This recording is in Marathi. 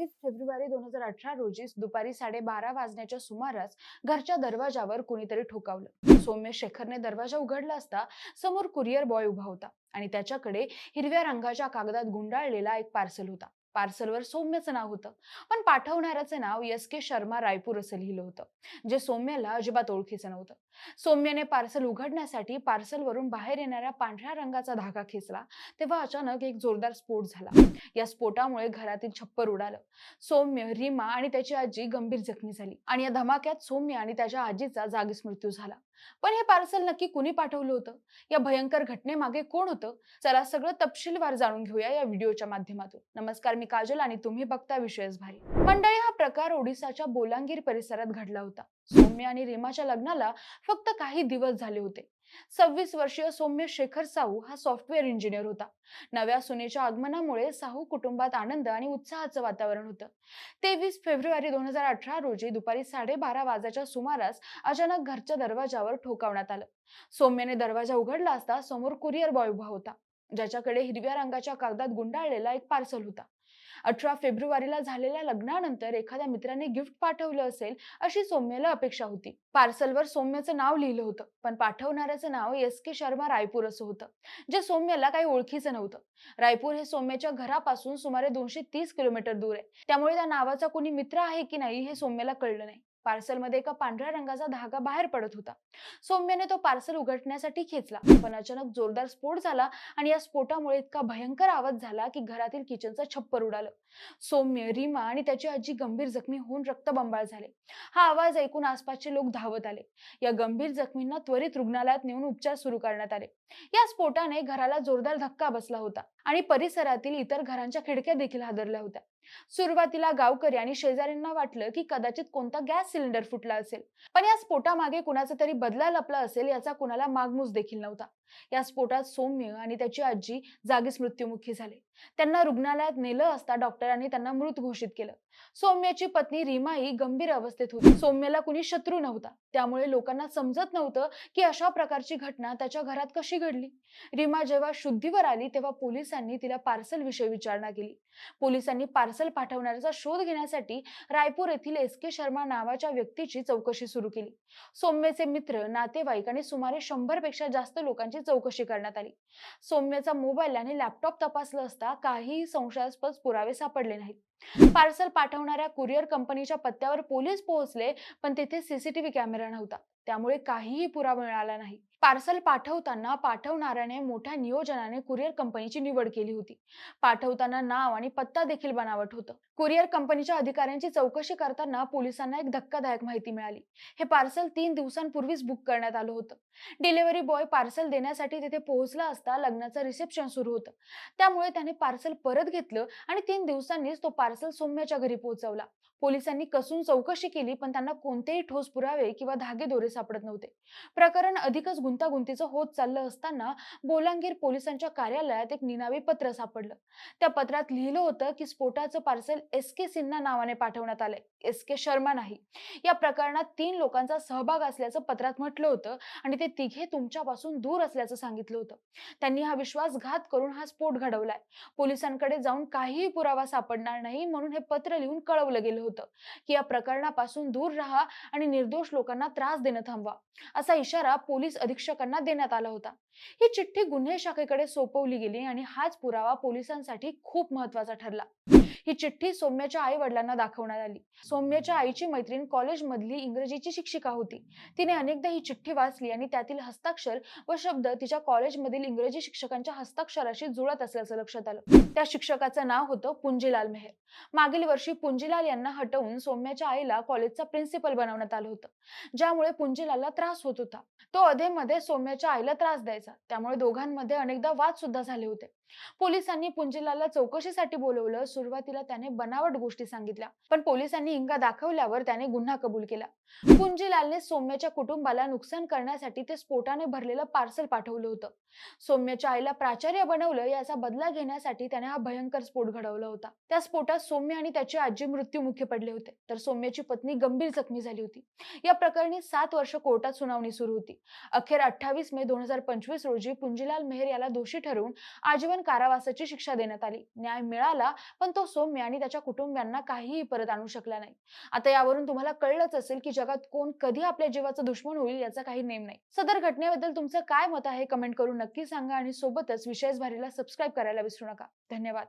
तेवीस फेब्रुवारी दोन हजार अठरा रोजी दुपारी साडेबारा वाजण्याच्या सुमारास घरच्या दरवाजावर कुणीतरी ठोकावलं. सौम्य शेखरने दरवाजा उघडला असता समोर कुरिअर बॉय उभा होता आणि त्याच्याकडे हिरव्या रंगाच्या कागदात गुंडाळलेला एक पार्सल होता. पार्सलवर सौम्यचं नाव होतं. पण पाठवणाऱ्याचं नाव एस के शर्मा रायपूर असं लिहिलं होतं जे सौम्याला अजिबात ओळखीचं नव्हतं. सौम्यने पार्सल उघडण्यासाठी पार्सलवरून बाहेर येणाऱ्या पांढऱ्या रंगाचा धागा खेचला तेव्हा अचानक एक जोरदार स्फोट झाला. या स्फोटामुळे घरातील छप्पर उडालं. सौम्य रीमा आणि त्याची आजी गंभीर जखमी झाली आणि या धमाक्यात सौम्य आणि त्याच्या आजीचा जागीच मृत्यू झाला. पण हे पार्सल नक्की कुणी पाठवलं होतं? या भयंकर घटनेमागे कोण होतं? चला सगळं तपशीलवार जाणून घेऊया या व्हिडिओच्या माध्यमातून. नमस्कार मी काजल आणि तुम्ही बघता विषयच भारी. मंडळी हा प्रकार ओडिसाच्या बोलांगीर परिसरात घडला होता. सौम्य आणि रेमाच्या लग्नाला फक्त काही दिवस झाले होते. सव्वीस वर्षीय सौम्य शेखर साहू हा सॉफ्टवेअर इंजिनियर होता. नव्या सुनेच्या आगमनामुळे साहू कुटुंबात आनंद आणि उत्साहाचं वातावरण होतं. तेवीस फेब्रुवारी दोन हजार अठरा रोजी दुपारी साडेबारा वाजाच्या सुमारास अचानक घरच्या दरवाजावर ठोकावण्यात आलं. सौम्यने दरवाजा उघडला असता समोर कुरिअर बॉय उभा होता ज्याच्याकडे हिरव्या रंगाच्या कागदात गुंडाळलेला एक पार्सल होता. अठरा फेब्रुवारीला झालेल्या लग्नानंतर एखाद्या मित्राने गिफ्ट पाठवलं असेल अशी सौम्यला अपेक्षा होती. पार्सलवर सौम्याचं नाव लिहिलं होतं पण पाठवणाऱ्याचं नाव एस के शर्मा रायपूर असं होतं जे सौम्याला काही ओळखीचं नव्हतं. रायपूर हे सौम्याच्या घरापासून सुमारे दोनशे तीस किलोमीटर दूर आहे. त्यामुळे त्या नावाचा कोणी मित्र आहे की नाही हे सौम्याला कळलं नाही. पार्सलमध्ये एका पांढऱ्या रंगाचा धागा बाहेर पडत होता. सौम्याने तो पार्सल उघडण्यासाठी खेचला पण अचानक जोरदार स्फोट झाला आणि या स्फोटामुळे इतका भयंकर आवाज झाला की घरातील किचनचं छप्पर उडालं. सौम्य रीमा आणि त्याची आजी गंभीर जखमी होऊन रक्तबंबाळ झाले. हा आवाज ऐकून आसपासचे लोक धावत आले. या गंभीर जखमींना त्वरित रुग्णालयात नेऊन उपचार सुरू करण्यात आले. या स्फोटाने घराला जोरदार धक्का बसला होता. आणि परिसरातील इतर घरांच्या खिडक्या देखील हादरल्या होत्या. सुरुवातीला गावकरी आणि शेजाऱ्यांना वाटलं की कदाचित कोणता गॅस सिलेंडर फुटला असेल. पण या स्फोटामागे कुणाचा तरी बदला लपला असेल याचा कुणाला मागमूस देखील नव्हता. या स्फोटात सौम्य आणि त्याची आजी जागीच मृत्युमुखी झाले. त्यांना रुग्णालयात नेलं असता डॉक्टरांनी त्यांना मृत घोषित केलं. सौम्याची पत्नी रीमा गंभीर अवस्थेत होती. सौम्याला कुणी शत्रू नव्हता. त्यामुळे लोकांना समजत नव्हतं की अशा प्रकारची घटना त्याच्या घरात कशी घडली. रीमा जेव्हा शुद्धीवर आली तेव्हा पोलिसांनी तिला पार्सल विषयी विचारणा केली. पोलिसांनी पार्सल पाठवणाऱ्याचा शोध घेण्यासाठी रायपूर येथील एस के शर्मा नावाच्या व्यक्तीची चौकशी सुरू केली. सौम्यचे मित्र नातेवाईक आणि सुमारे शंभरपेक्षा जास्त लोकांची चौकशी करण्यात आली. सौम्यचा मोबाईल आणि लॅपटॉप तपासला असता काही संशयास्पद पुरावे सापडले नाहीत. पार्सल पाठवणाऱ्या कुरिअर कंपनीच्या पत्त्यावर पोलीस पोहोचले पण तिथे सीसीटीव्ही कॅमेरा नव्हता. त्यामुळे काहीही पुरावा मिळाला नाही. पार्सल पाठवताना पाठवणाऱ्याने मोठ्या नियोजनाने कुरिअर कंपनीची निवड केली होती. पाठवताना नाव आणि पत्ता देखील बनावट होतं. कुरिअर कंपनीच्या अधिकाऱ्यांची चौकशी करताना पोलिसांना एक धक्कादायक माहिती मिळाली. हे पार्सल तीन दिवसांपूर्वीच बुक करण्यात आलं होतं. डिलिव्हरी बॉय पार्सल देण्यासाठी तिथे पोहोचला असता लग्नाचं रिसेप्शन सुरू होतं. त्यामुळे त्याने पार्सल परत घेतलं आणि तीन दिवसांनीच तो पार्सल सौम्याच्या घरी पोहोचवला. पोलिसांनी कसून चौकशी केली पण त्यांना कोणतेही ठोस पुरावे किंवा धागेदोरे सापडत नव्हते. प्रकरण अधिकच गुंतागुंतीचं होत चाललं असताना बोलांगीर पोलिसांच्या कार्यालयात एक निनावी पत्र सापडलं. त्या पत्रात लिहिलं होतं की स्फोटाचं पार्सल एस के सिन्हा नावाने पाठवण्यात आलंय. एस के शर्मा नाही. या प्रकरणात तीन लोकांचा सहभाग असल्याचं पत्रात म्हटलं होतं आणि ते तिघे तुमच्यापासून दूर असल्याचं सांगितलं होतं. त्यांनी हा विश्वासघात करून हा स्फोट घडवलाय. पोलिसांकडे जाऊन काहीही पुरावा सापडणार नाही म्हणून हे पत्र लिहून कळवलं गेलं होतं की या प्रकरणापासून दूर राहा आणि निर्दोष लोकांना त्रास देणं थांबवा असा इशारा पोलीस अधीक्षकांना देण्यात आला होता. ही चिठ्ठी गुन्हे शाखेकडे सोपवली गेली आणि हाच पुरावा पोलिसांसाठी खूप महत्त्वाचा ठरला. ही चिठ्ठी सौम्याच्या आई वडिलांना दाखवण्यात आली. सौम्याच्या आईची मैत्रीण कॉलेजमधली इंग्रजीची शिक्षिका होती. तिने अनेकदा ही चिठ्ठी वाचली आणि त्यातील हस्ताक्षर व शब्द तिच्या कॉलेजमधील इंग्रजी शिक्षकांच्या हस्ताक्षराशी जुळत असल्याचं लक्षात आलं. त्या शिक्षकाचं नाव होतं पुंजीलाल मेहर. मागील वर्षी पुंजीलाल यांना हटवून सौम्याच्या आईला कॉलेजचा प्रिन्सिपल बनवण्यात आलं होतं. ज्यामुळे पुंजीलालला त्रास होत होता. तो अधेमध्ये सौम्याच्या आईला त्रास द्यायचा. त्यामुळे दोघांमध्ये अनेकदा वाद सुद्धा झाले होते. पोलिसांनी पुंजीलालला चौकशीसाठी बोलवलं. सुरुवातीला त्याने बनावट गोष्टी सांगितल्या. पण पोलिसांनी हिंगा दाखवल्यावर त्याने गुन्हा कबूल केला. पुंजीलालने सौम्याच्या कुटुंबाला नुकसान करण्यासाठी ते स्फोटाने भरलेलं पार्सल पाठवलं होतं. सौम्याच्या आईला प्राचार्य बनवलं याचा बदला घेण्यासाठी त्याने हा भयंकर स्फोट घडवला होता. त्या स्फोटात सौम्य आणि त्याची आजी मृत्युमुखी पडले होते. तर सौम्याची पत्नी गंभीर जखमी झाली होती. या प्रकरणी सात वर्ष कोर्टात सुनावणी सुरू होती. अखेर अठ्ठावीस मे दोन हजार पंचवीस रोजी पुंजीलाल मेहर याला दोषी ठरवून आजीवन आजीवन कारावासाची शिक्षा देण्यात आली. न्याय मिळाला पण तो सौम्य आणि त्याच्या कुटुंबियांना काहीही परत आणू शकला नाही. आता यावरून तुम्हाला कळलंच असेल की जगात कोण कधी आपल्या जीवाचं दुश्मन होईल याचा काही नेम नाही. सदर घटनेबद्दल तुमचं काय मत आहे? कमेंट करून नक्की सांगा आणि सोबतच विशेष भारीला सबस्क्राईब करायला विसरू नका. धन्यवाद.